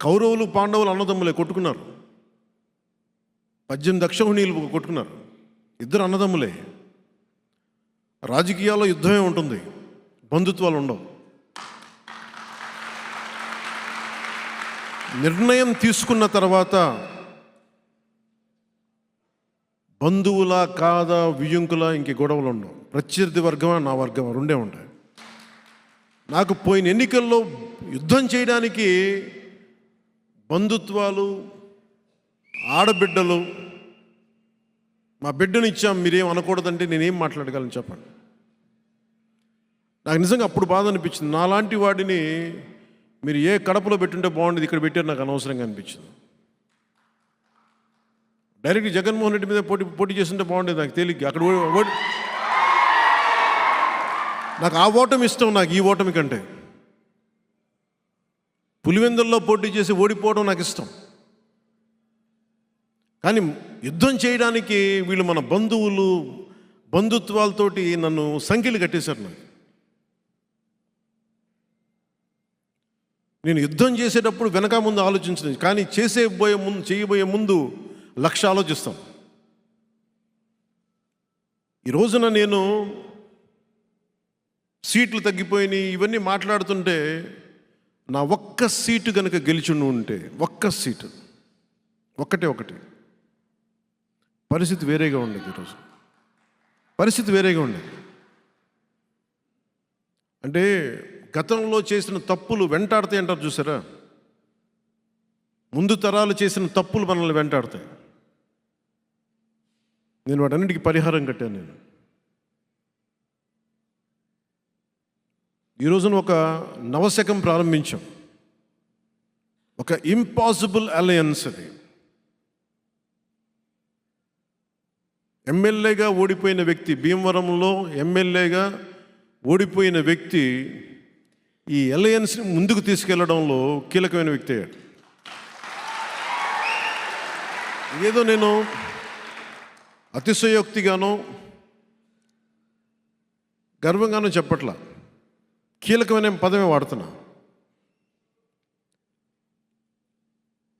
కౌరవులు పాండవులు అన్నదమ్ములే కొట్టుకున్నారు. పద్దెనిమిది దక్షహుణీలు కొట్టుకున్నారు. ఇద్దరు అన్నదమ్ములే. రాజకీయాల్లో యుద్ధమే ఉంటుంది. బంధుత్వాలు ఉండవు. నిర్ణయం తీసుకున్న తర్వాత బంధువులా కాదా వియ్యంకులా ఇంక గొడవలు ఉండవు. ప్రత్యర్థి వర్గమా నా వర్గమా రెండే ఉంటాయి. నాకు పోయిన ఎన్నికల్లో యుద్ధం చేయడానికి బంధుత్వాలు ఆడబిడ్డలు మా బిడ్డను ఇచ్చాం మీరేం అనకూడదంటే నేనేం మాట్లాడగలను చెప్పండి. నాకు నిజంగా అప్పుడు బాధ అనిపించింది. నాలాంటి వాడిని మీరు ఏ కడపలో పెట్టుంటే బాగుండేది ఇక్కడ పెట్టారు నాకు అనవసరంగా అనిపించింది. డైరెక్ట్ జగన్మోహన్ రెడ్డి మీద పోటీ పోటీ చేస్తుంటే బాగుండేది నాకు తేలిగ్గా అక్కడ నాకు ఆ ఓటమి ఇష్టం నాకు ఈ ఓటమి కంటే. పులివెందుల్లో పోటీ చేసి ఓడిపోవడం నాకు ఇష్టం. కానీ యుద్ధం చేయడానికి వీళ్ళు మన బంధువులు బంధుత్వాలతోటి నన్ను సంఖ్యలు కట్టేశారు నాకు. నేను యుద్ధం చేసేటప్పుడు వెనక ముందు ఆలోచించలేదు కానీ చేసే పోయే ముందు చేయబోయే ముందు లక్ష ఆలోచిస్తాం. ఈ రోజున నేను సీట్లు తగ్గిపోయినాయి ఇవన్నీ మాట్లాడుతుంటే నా ఒక్క సీటు కనుక గెలిచి ఉంటే ఒక్క సీటు ఒక్కటే ఒకటి. పరిస్థితి వేరేగా ఉండేది ఈరోజు. పరిస్థితి వేరేగా ఉండేది. అంటే గతంలో చేసిన తప్పులు వెంటాడతాయి అంటారు చూసారా? ముందు తరాలు చేసిన తప్పులు మనల్ని వెంటాడతాయి. నేను వాటన్నిటికీ పరిహారం కట్టాను నేను. ఈ రోజున ఒక నవశకం ప్రారంభించాం. ఒక ఇంపాసిబుల్ అలయన్స్ అది. ఎమ్మెల్యేగా ఓడిపోయిన వ్యక్తి భీమవరంలో ఎమ్మెల్యేగా ఓడిపోయిన వ్యక్తి ఈ అలయన్స్ని ముందుకు తీసుకెళ్ళడంలో కీలకమైన వ్యక్తి అయ్యాడు. ఏదో నేను అతిశయోక్తిగానో గర్వంగానో చెప్పట్లా. కీలకమైన పదమే వాడుతున్నా.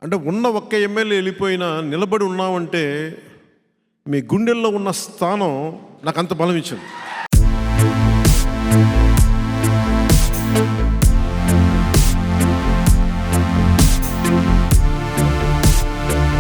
అంటే ఉన్న ఒక్క ఎమ్మెల్యే వెళ్ళిపోయినా నిలబడి ఉన్నామంటే మీ గుండెల్లో ఉన్న స్థానం నాకు అంత బలం ఇచ్చింది.